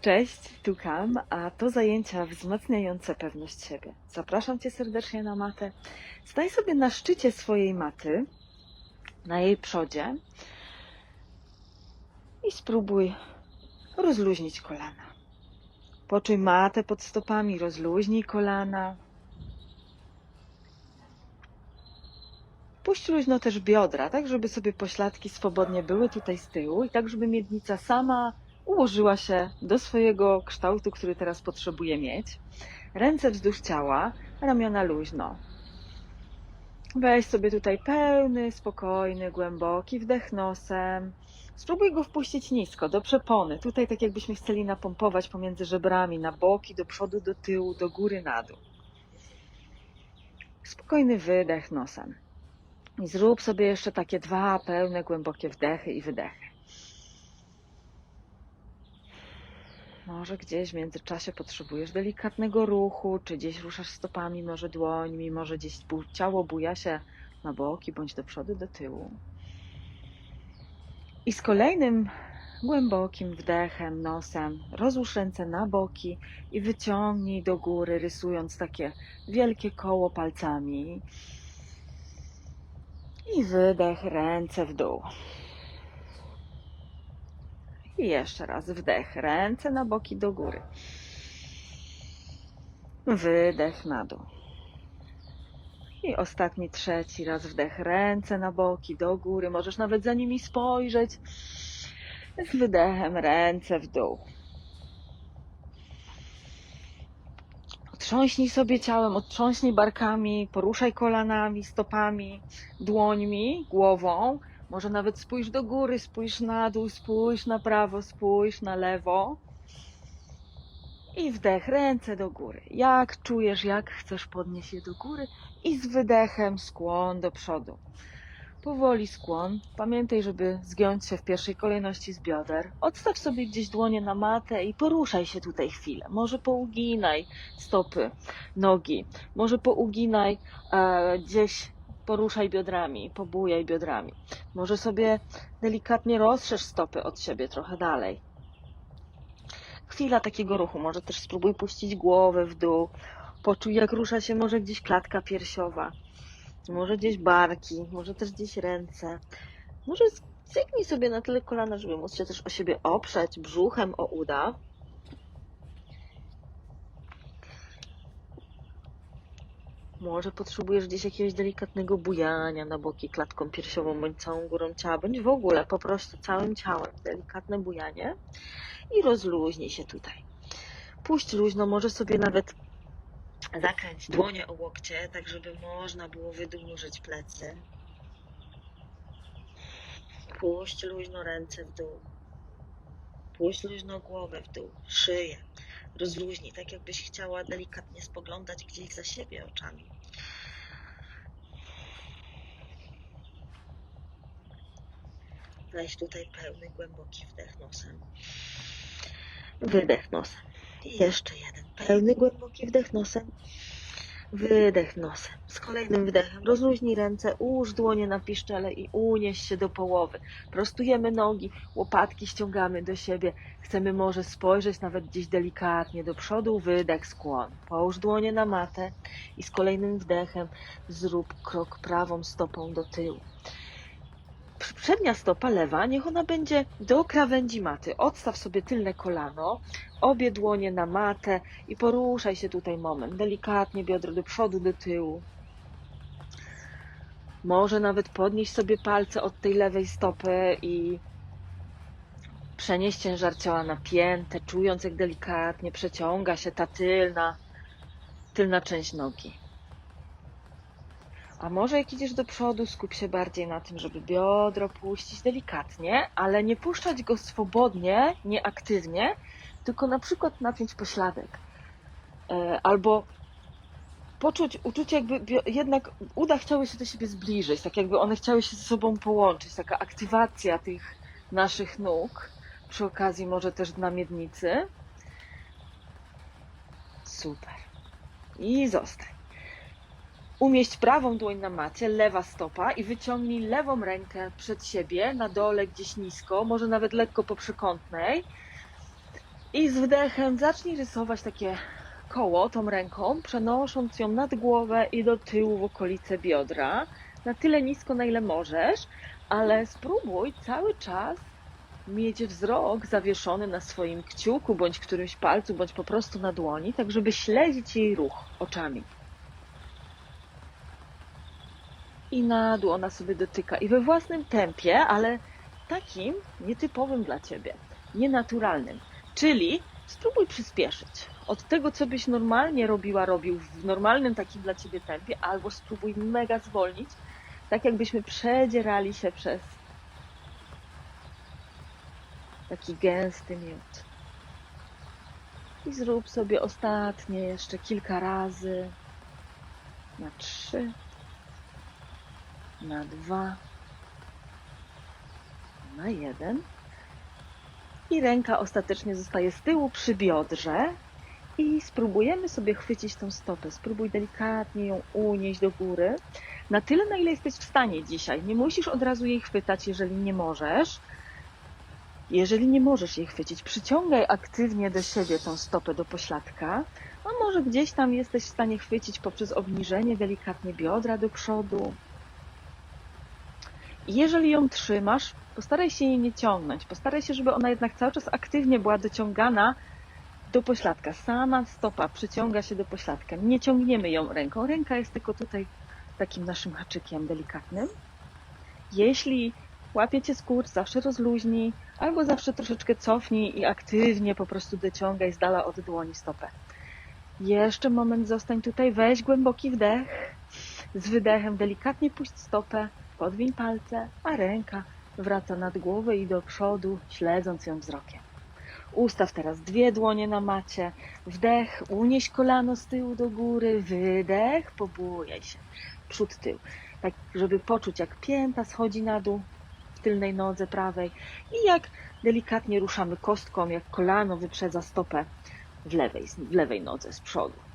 Cześć, tu Kam, a to zajęcia wzmacniające pewność siebie. Zapraszam Cię serdecznie na matę. Staj sobie na szczycie swojej maty, na jej przodzie i spróbuj rozluźnić kolana. Poczuj matę pod stopami, rozluźnij kolana. Puść luźno też biodra, tak żeby sobie pośladki swobodnie były tutaj z tyłu i tak żeby miednica sama ułożyła się do swojego kształtu, który teraz potrzebuje mieć. Ręce wzdłuż ciała, ramiona luźno. Weź sobie tutaj pełny, spokojny, głęboki wdech nosem. Spróbuj go wpuścić nisko, do przepony. Tutaj tak jakbyśmy chcieli napompować pomiędzy żebrami, na boki, do przodu, do tyłu, do góry, na dół. Spokojny wydech nosem. I zrób sobie jeszcze takie dwa pełne, głębokie wdechy i wydechy. Może gdzieś w międzyczasie potrzebujesz delikatnego ruchu, czy gdzieś ruszasz stopami, może dłońmi, może gdzieś ciało buja się na boki, bądź do przodu, do tyłu. I z kolejnym głębokim wdechem, nosem, rozłóż ręce na boki i wyciągnij do góry, rysując takie wielkie koło palcami. I wydech, ręce w dół. I jeszcze raz wdech, ręce na boki do góry. Wydech na dół. I ostatni, trzeci raz wdech, ręce na boki do góry. Możesz nawet za nimi spojrzeć. Z wydechem, ręce w dół. Otrząśnij sobie ciałem, otrząśnij barkami, poruszaj kolanami, stopami, dłońmi, głową. Może nawet spójrz do góry, spójrz na dół, spójrz na prawo, spójrz na lewo. I wdech, ręce do góry. Jak czujesz, jak chcesz podnieść je do góry. I z wydechem skłon do przodu. Powoli skłon. Pamiętaj, żeby zgiąć się w pierwszej kolejności z bioder. Odstaw sobie gdzieś dłonie na matę i poruszaj się tutaj chwilę. Może pouginaj stopy, nogi. Może pouginaj e, gdzieś poruszaj biodrami, pobujaj biodrami. Może sobie delikatnie rozszerz stopy od siebie trochę dalej. Chwila takiego ruchu. Może też spróbuj puścić głowę w dół. Poczuj, jak rusza się może gdzieś klatka piersiowa. Może gdzieś barki, może też gdzieś ręce. Może zygni sobie na tyle kolana, żeby móc się też o siebie oprzeć brzuchem o uda. Może potrzebujesz gdzieś jakiegoś delikatnego bujania na boki klatką piersiową, bądź całą górą ciała, bądź w ogóle po prostu całym ciałem. Delikatne bujanie i rozluźnij się tutaj. Puść luźno, może sobie nawet zakręć dłonie o łokcie, tak żeby można było wydłużyć plecy. Puść luźno ręce w dół. Puść luźno głowę w dół, szyję. Rozluźnij, tak jakbyś chciała delikatnie spoglądać gdzieś za siebie oczami. Weź tutaj pełny, głęboki wdech nosem. Wydech nosem. I jeszcze jeden. Pełny, głęboki wdech nosem. Wydech nosem. Z kolejnym wdechem rozluźnij ręce, ułóż dłonie na piszczele i unieś się do połowy. Prostujemy nogi, łopatki ściągamy do siebie. Chcemy może spojrzeć nawet gdzieś delikatnie do przodu, wydech, skłon. Połóż dłonie na matę i z kolejnym wdechem zrób krok prawą stopą do tyłu. Przednia stopa lewa, niech ona będzie do krawędzi maty. Odstaw sobie tylne kolano, obie dłonie na matę i poruszaj się tutaj moment. Delikatnie biodro do przodu, do tyłu. Może nawet podnieść sobie palce od tej lewej stopy i przenieść ciężar ciała na piętę, czując jak delikatnie przeciąga się ta tylna, tylna część nogi. A może jak idziesz do przodu, skup się bardziej na tym, żeby biodro puścić delikatnie, ale nie puszczać go swobodnie, nieaktywnie, tylko na przykład napiąć pośladek. E, Albo poczuć uczucie, jakby jednak uda chciały się do siebie zbliżyć, tak jakby one chciały się ze sobą połączyć, taka aktywacja tych naszych nóg, przy okazji może też na miednicy. Super. I zostań. Umieść prawą dłoń na macie, lewa stopa i wyciągnij lewą rękę przed siebie, na dole gdzieś nisko, może nawet lekko po przekątnej. I z wdechem zacznij rysować takie koło tą ręką, przenosząc ją nad głowę i do tyłu w okolice biodra, na tyle nisko, na ile możesz, ale spróbuj cały czas mieć wzrok zawieszony na swoim kciuku, bądź którymś palcu, bądź po prostu na dłoni, tak żeby śledzić jej ruch oczami. I na dół ona sobie dotyka. I we własnym tempie, ale takim nietypowym dla ciebie, nienaturalnym. Czyli spróbuj przyspieszyć. Od tego, co byś normalnie robiła, robił w normalnym takim dla ciebie tempie, albo spróbuj mega zwolnić, tak jakbyśmy przedzierali się przez taki gęsty miód. I zrób sobie ostatnie jeszcze kilka razy. Na trzy, na dwa, na jeden. I ręka ostatecznie zostaje z tyłu przy biodrze. I spróbujemy sobie chwycić tą stopę. Spróbuj delikatnie ją unieść do góry. Na tyle, na ile jesteś w stanie dzisiaj. Nie musisz od razu jej chwytać, jeżeli nie możesz. Jeżeli nie możesz jej chwycić, przyciągaj aktywnie do siebie tą stopę do pośladka. A może gdzieś tam jesteś w stanie chwycić poprzez obniżenie delikatnie biodra do przodu. Jeżeli ją trzymasz, postaraj się jej nie ciągnąć. Postaraj się, żeby ona jednak cały czas aktywnie była dociągana do pośladka. Sama stopa przyciąga się do pośladka. Nie ciągniemy ją ręką. Ręka jest tylko tutaj takim naszym haczykiem delikatnym. Jeśli łapiecie skurcz, zawsze rozluźnij, albo zawsze troszeczkę cofnij i aktywnie po prostu dociągaj z dala od dłoni stopę. Jeszcze moment zostań tutaj, weź głęboki wdech. Z wydechem delikatnie puść stopę, podwiń palce, a ręka wraca nad głowę i do przodu, śledząc ją wzrokiem. Ustaw teraz dwie dłonie na macie. Wdech, unieś kolano z tyłu do góry. Wydech, pobujaj się. Przód, tył. Tak, żeby poczuć, jak pięta schodzi na dół w tylnej nodze prawej i jak delikatnie ruszamy kostką, jak kolano wyprzedza stopę w lewej, w lewej nodze z przodu.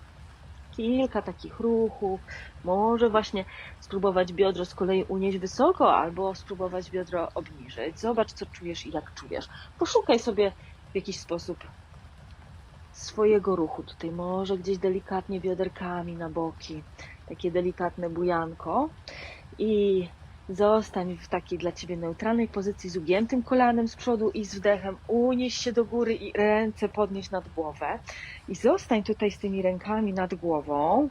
Kilka takich ruchów. Może właśnie spróbować biodro z kolei unieść wysoko, albo spróbować biodro obniżyć. Zobacz, co czujesz i jak czujesz. Poszukaj sobie w jakiś sposób swojego ruchu. Tutaj może gdzieś delikatnie bioderkami na boki, takie delikatne bujanko i zostań w takiej dla Ciebie neutralnej pozycji z ugiętym kolanem z przodu i z wdechem unieś się do góry i ręce podnieś nad głowę i zostań tutaj z tymi rękami nad głową.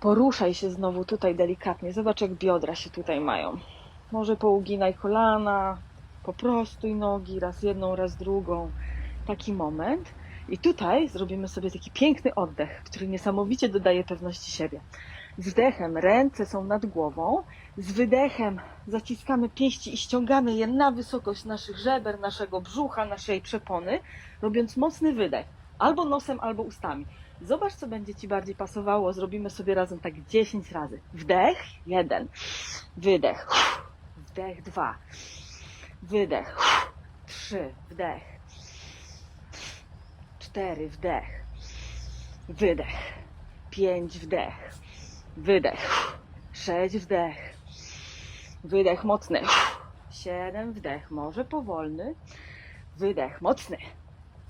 Poruszaj się znowu tutaj delikatnie. Zobacz, jak biodra się tutaj mają. Może pouginaj kolana, poprostuj nogi, raz jedną, raz drugą. Taki moment. I tutaj zrobimy sobie taki piękny oddech, który niesamowicie dodaje pewności siebie. Wdechem ręce są nad głową, z wydechem zaciskamy pięści i ściągamy je na wysokość naszych żeber, naszego brzucha, naszej przepony, robiąc mocny wydech. Albo nosem, albo ustami. Zobacz, co będzie Ci bardziej pasowało. Zrobimy sobie razem tak 10 razy. Wdech, jeden. Wydech. Wdech, dwa. Wydech. Trzy. Wdech. Cztery. Wdech. Wydech. Pięć. Wdech. Wydech. Sześć. Wdech. Wydech mocny. Siedem. Wdech. Może powolny. Wydech mocny.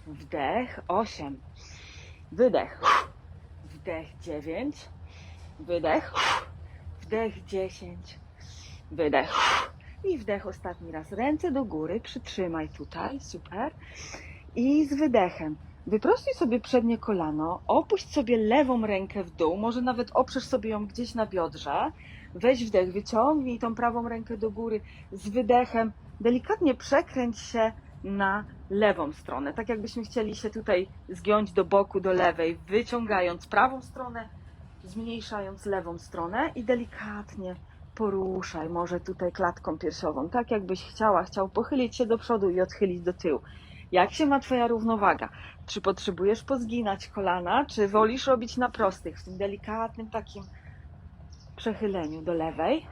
Wdech. Osiem. Wydech. Wdech dziewięć. Wydech. Wdech dziesięć. Wydech. I wdech ostatni raz. Ręce do góry. Przytrzymaj tutaj. Super. I z wydechem. Wyprostuj sobie przednie kolano. Opuść sobie lewą rękę w dół. Może nawet oprzesz sobie ją gdzieś na biodrze. Weź wdech. Wyciągnij tą prawą rękę do góry. Z wydechem. Delikatnie przekręć się na lewą stronę. Tak jakbyśmy chcieli się tutaj zgiąć do boku, do lewej, wyciągając prawą stronę, zmniejszając lewą stronę i delikatnie poruszaj, może tutaj klatką piersiową, tak jakbyś chciała, chciał pochylić się do przodu i odchylić do tyłu. Jak się ma Twoja równowaga? Czy potrzebujesz pozginać kolana, czy wolisz robić na prostych, w tym delikatnym takim przechyleniu do lewej?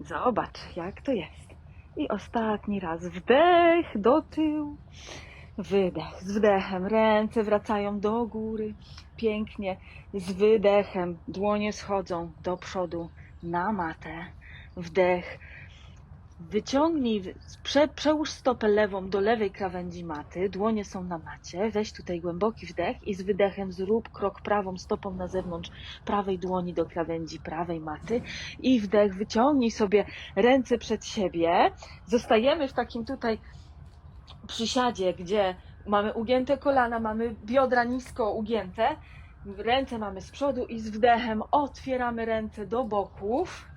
Zobacz, jak to jest. I ostatni raz wdech do tyłu, wydech. Z wdechem ręce wracają do góry, pięknie. Z wydechem dłonie schodzą do przodu na matę. Wdech. Wyciągnij, wy- prze, przełóż stopę lewą do lewej krawędzi maty, dłonie są na macie, weź tutaj głęboki wdech i z wydechem zrób krok prawą stopą na zewnątrz prawej dłoni do krawędzi prawej maty i wdech, wyciągnij sobie ręce przed siebie. Zostajemy w takim tutaj przysiadzie, gdzie mamy ugięte kolana, mamy biodra nisko ugięte, ręce mamy z przodu i z wdechem otwieramy ręce do boków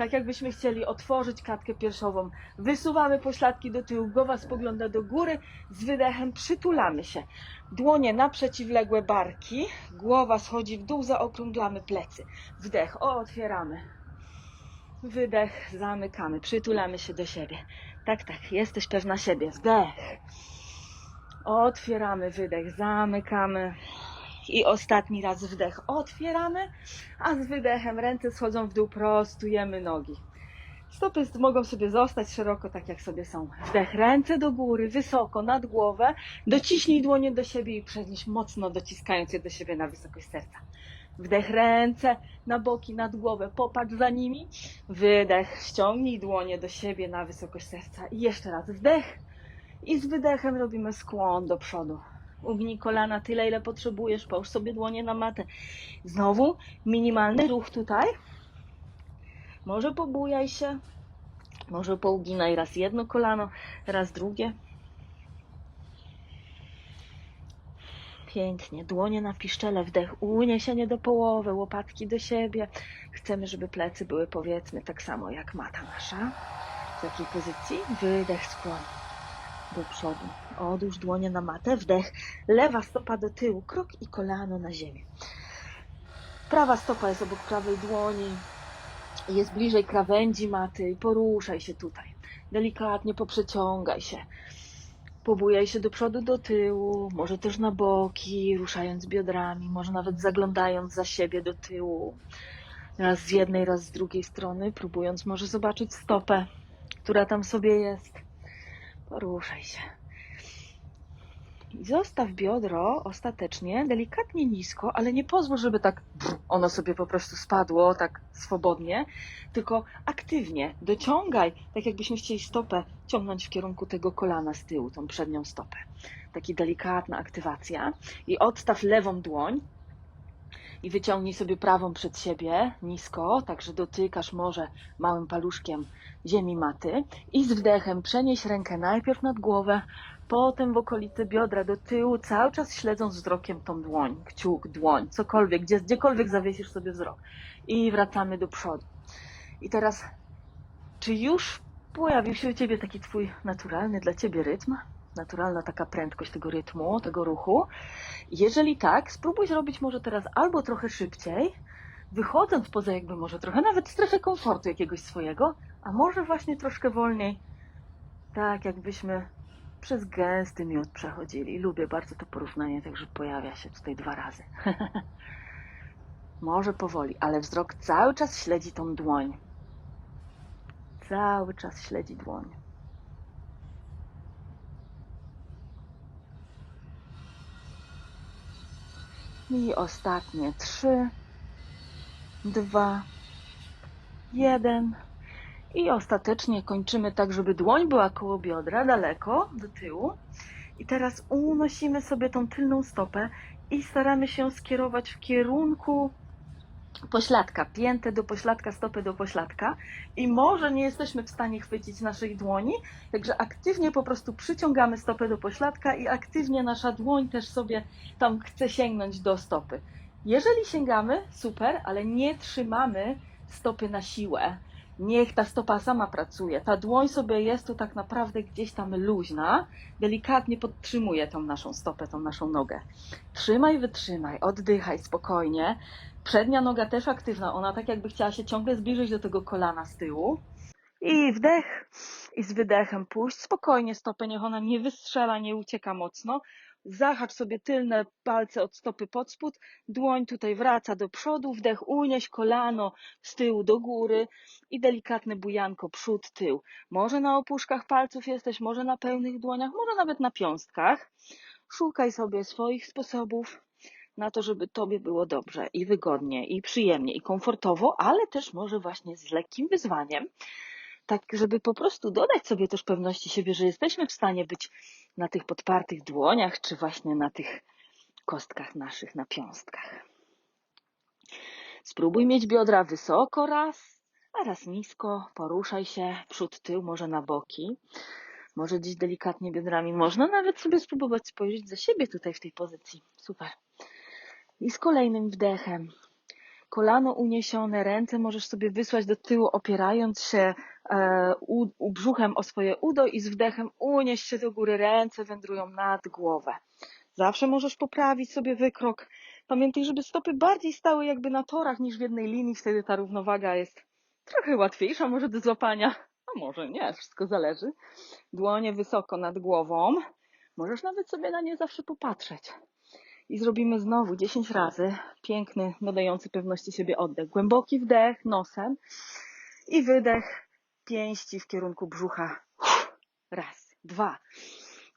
tak jakbyśmy chcieli otworzyć klatkę piersiową. Wysuwamy pośladki do tyłu, głowa spogląda do góry, z wydechem przytulamy się. Dłonie na przeciwległe barki, głowa schodzi w dół, zaokrąglamy plecy. Wdech, otwieramy. Wydech, zamykamy, przytulamy się do siebie. Tak, tak, jesteś pewna siebie. Wdech. Otwieramy wydech, zamykamy. I ostatni raz wdech otwieramy, a z wydechem ręce schodzą w dół, prostujemy nogi. Stopy mogą sobie zostać szeroko, tak jak sobie są. Wdech, ręce do góry, wysoko, nad głowę. Dociśnij dłonie do siebie i przenieś mocno, dociskając je do siebie na wysokość serca. Wdech, ręce na boki, nad głowę, popatrz za nimi. Wydech, ściągnij dłonie do siebie na wysokość serca. I jeszcze raz wdech. I z wydechem robimy skłon do przodu. Ugnij kolana tyle, ile potrzebujesz, połóż sobie dłonie na matę. Znowu minimalny ruch tutaj. Może pobujaj się, może pouginaj raz jedno kolano, raz drugie. Pięknie, dłonie na piszczele, wdech, uniesienie do połowy, łopatki do siebie. Chcemy, żeby plecy były powiedzmy tak samo jak mata nasza. W takiej pozycji, wydech, skłon do przodu. Odłóż dłonie na matę, wdech, lewa stopa do tyłu, krok i kolano na ziemię. Prawa stopa jest obok prawej dłoni, jest bliżej krawędzi maty i poruszaj się tutaj. Delikatnie poprzeciągaj się. Pobujaj się do przodu, do tyłu, może też na boki, ruszając biodrami, może nawet zaglądając za siebie do tyłu. Raz z jednej, raz z drugiej strony, próbując może zobaczyć stopę, która tam sobie jest. Poruszaj się. I zostaw biodro ostatecznie delikatnie nisko, ale nie pozwól, żeby tak ono sobie po prostu spadło tak swobodnie, tylko aktywnie dociągaj, tak jakbyśmy chcieli stopę ciągnąć w kierunku tego kolana z tyłu, tą przednią stopę. Taki delikatna aktywacja. I odstaw lewą dłoń i wyciągnij sobie prawą przed siebie nisko, tak że dotykasz może małym paluszkiem ziemi maty i z wdechem przenieś rękę najpierw nad głowę, potem w okolicy biodra do tyłu, cały czas śledząc wzrokiem tą dłoń, kciuk, dłoń, cokolwiek, gdzie, gdziekolwiek zawiesisz sobie wzrok. I wracamy do przodu. I teraz, czy już pojawił się u Ciebie taki Twój naturalny dla Ciebie rytm? Naturalna taka prędkość tego rytmu, tego ruchu? Jeżeli tak, spróbuj zrobić może teraz albo trochę szybciej, wychodząc poza jakby może trochę nawet strefę komfortu jakiegoś swojego, a może właśnie troszkę wolniej, tak jakbyśmy przez gęsty miód przechodzili. Lubię bardzo to porównanie, także pojawia się tutaj dwa razy. może powoli, ale wzrok cały czas śledzi tą dłoń. Cały czas śledzi dłoń. I ostatnie trzy, dwa, jeden. I ostatecznie kończymy tak, żeby dłoń była koło biodra, daleko do tyłu. I teraz unosimy sobie tą tylną stopę i staramy się skierować w kierunku pośladka, piętę do pośladka, stopę do pośladka. I może nie jesteśmy w stanie chwycić naszej dłoni, także aktywnie po prostu przyciągamy stopę do pośladka i aktywnie nasza dłoń też sobie tam chce sięgnąć do stopy. Jeżeli sięgamy, super, ale nie trzymamy stopy na siłę. Niech ta stopa sama pracuje. Ta dłoń sobie jest tu tak naprawdę gdzieś tam luźna, delikatnie podtrzymuje tą naszą stopę, tą naszą nogę. Trzymaj, wytrzymaj, oddychaj spokojnie. Przednia noga też aktywna, ona tak jakby chciała się ciągle zbliżyć do tego kolana z tyłu. I wdech, i z wydechem puść spokojnie stopę, niech ona nie wystrzela, nie ucieka mocno. Zahacz sobie tylne palce od stopy pod spód, dłoń tutaj wraca do przodu, wdech unieś kolano z tyłu do góry i delikatne bujanko przód, tył. Może na opuszkach palców jesteś, może na pełnych dłoniach, może nawet na piąstkach. Szukaj sobie swoich sposobów na to, żeby Tobie było dobrze i wygodnie, i przyjemnie, i komfortowo, ale też może właśnie z lekkim wyzwaniem. Tak żeby po prostu dodać sobie też pewności siebie, że jesteśmy w stanie być na tych podpartych dłoniach, czy właśnie na tych kostkach naszych, na piąstkach. Spróbuj mieć biodra wysoko raz, a raz nisko. Poruszaj się przód, tył, może na boki. Może gdzieś delikatnie biodrami. Można nawet sobie spróbować spojrzeć za siebie tutaj w tej pozycji. Super. I z kolejnym wdechem. Kolano uniesione, ręce możesz sobie wysłać do tyłu, opierając się e, u, u brzuchem o swoje udo i z wdechem unieść się do góry. Ręce wędrują nad głowę. Zawsze możesz poprawić sobie wykrok. Pamiętaj, żeby stopy bardziej stały jakby na torach niż w jednej linii, wtedy ta równowaga jest trochę łatwiejsza może do złapania, a może nie, wszystko zależy. Dłonie wysoko nad głową. Możesz nawet sobie na nie zawsze popatrzeć. I zrobimy znowu 10 razy piękny, nadający pewności siebie oddech. Głęboki wdech nosem i wydech pięści w kierunku brzucha. Raz, dwa.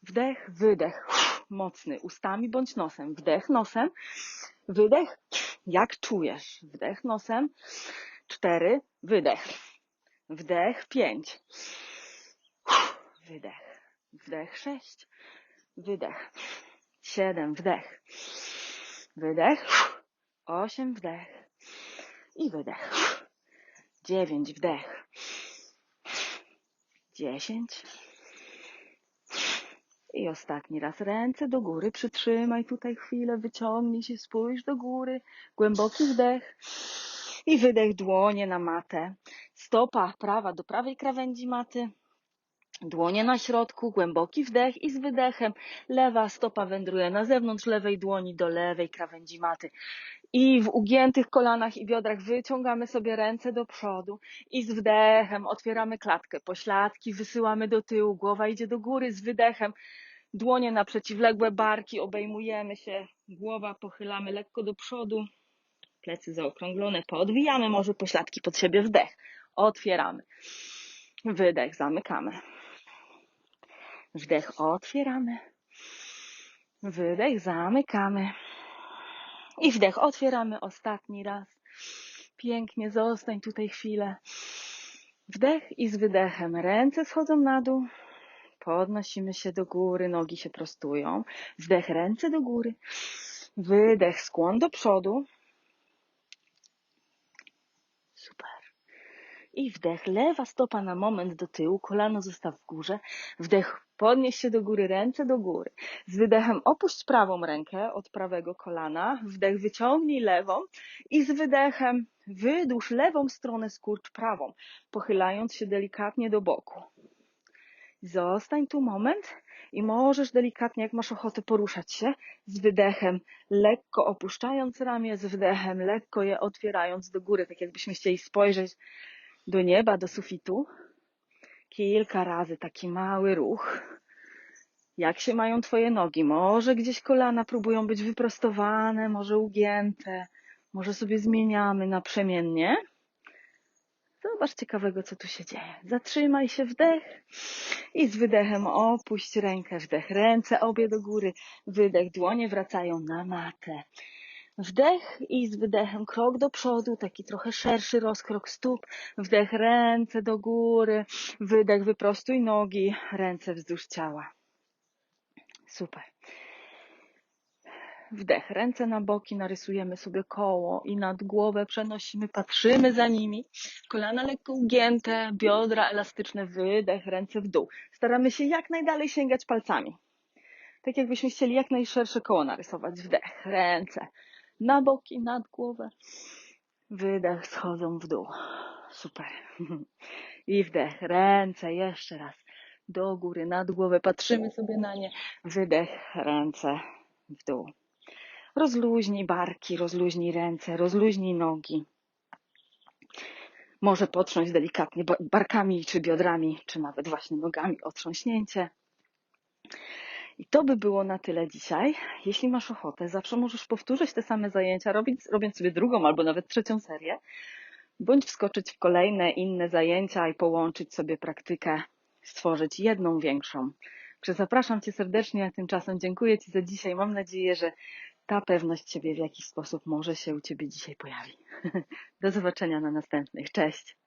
Wdech, wydech. Mocny ustami bądź nosem. Wdech nosem. Wydech jak czujesz. Wdech nosem. Cztery. Wydech. Wdech pięć. Wydech. Wdech sześć. Wydech. Siedem. Wdech. Wydech. Osiem. Wdech. I wydech. Dziewięć. Wdech. Dziesięć. I ostatni raz ręce do góry, przytrzymaj tutaj chwilę, wyciągnij się, spójrz do góry, głęboki wdech i wydech dłonie na matę. Stopa prawa do prawej krawędzi maty, dłonie na środku, głęboki wdech i z wydechem lewa stopa wędruje na zewnątrz lewej dłoni do lewej krawędzi maty. I w ugiętych kolanach i biodrach wyciągamy sobie ręce do przodu i z wdechem otwieramy klatkę. Pośladki wysyłamy do tyłu, głowa idzie do góry z wydechem. Dłonie na przeciwległe barki, obejmujemy się, głowa pochylamy lekko do przodu, plecy zaokrąglone, podwijamy może pośladki pod siebie, wdech, otwieramy, wydech, zamykamy, wdech, otwieramy, wydech, zamykamy i wdech, otwieramy ostatni raz. Pięknie, zostań tutaj chwilę. Wdech i z wydechem ręce schodzą na dół, Podnosimy się do góry, nogi się prostują. Wdech, ręce do góry. Wydech, skłon do przodu. Super. I wdech, lewa stopa na moment do tyłu, kolano zostaw w górze. Wdech, podnieś się do góry, ręce do góry. Z wydechem opuść prawą rękę od prawego kolana. Wdech, wyciągnij lewą. I z wydechem wydłuż lewą stronę skurcz prawą, pochylając się delikatnie do boku. Zostań tu moment i możesz delikatnie, jak masz ochotę, poruszać się z wydechem, lekko opuszczając ramię, z wdechem, lekko je otwierając do góry, tak jakbyśmy chcieli spojrzeć do nieba, do sufitu. Kilka razy taki mały ruch. Jak się mają Twoje nogi? Może gdzieś kolana próbują być wyprostowane, może ugięte, może sobie zmieniamy naprzemiennie. Zobacz ciekawego, co tu się dzieje. Zatrzymaj się, wdech i z wydechem opuść rękę, wdech, ręce obie do góry, wydech, dłonie wracają na matę. Wdech i z wydechem krok do przodu, taki trochę szerszy rozkrok stóp, wdech, ręce do góry, wydech, wyprostuj nogi, ręce wzdłuż ciała. Super. Wdech, ręce na boki, narysujemy sobie koło i nad głowę przenosimy, patrzymy za nimi. Kolana lekko ugięte, biodra elastyczne, wydech, ręce w dół. Staramy się jak najdalej sięgać palcami. Tak jakbyśmy chcieli jak najszersze koło narysować. Wdech, ręce na boki, nad głowę. Wydech, schodzą w dół. Super. I wdech, ręce jeszcze raz do góry, nad głowę. Patrzymy sobie na nie. Wydech, ręce w dół. Rozluźnij barki, rozluźnij ręce, rozluźnij nogi. Może potrząść delikatnie barkami czy biodrami, czy nawet właśnie nogami otrząśnięcie. I to by było na tyle dzisiaj. Jeśli masz ochotę, zawsze możesz powtórzyć te same zajęcia, robić, robiąc sobie drugą albo nawet trzecią serię, bądź wskoczyć w kolejne inne zajęcia i połączyć sobie praktykę, stworzyć jedną większą. Także zapraszam Cię serdecznie, a tymczasem dziękuję Ci za dzisiaj. Mam nadzieję, że ta pewność siebie w jakiś sposób może się u Ciebie dzisiaj pojawi. Do zobaczenia na następnych. Cześć!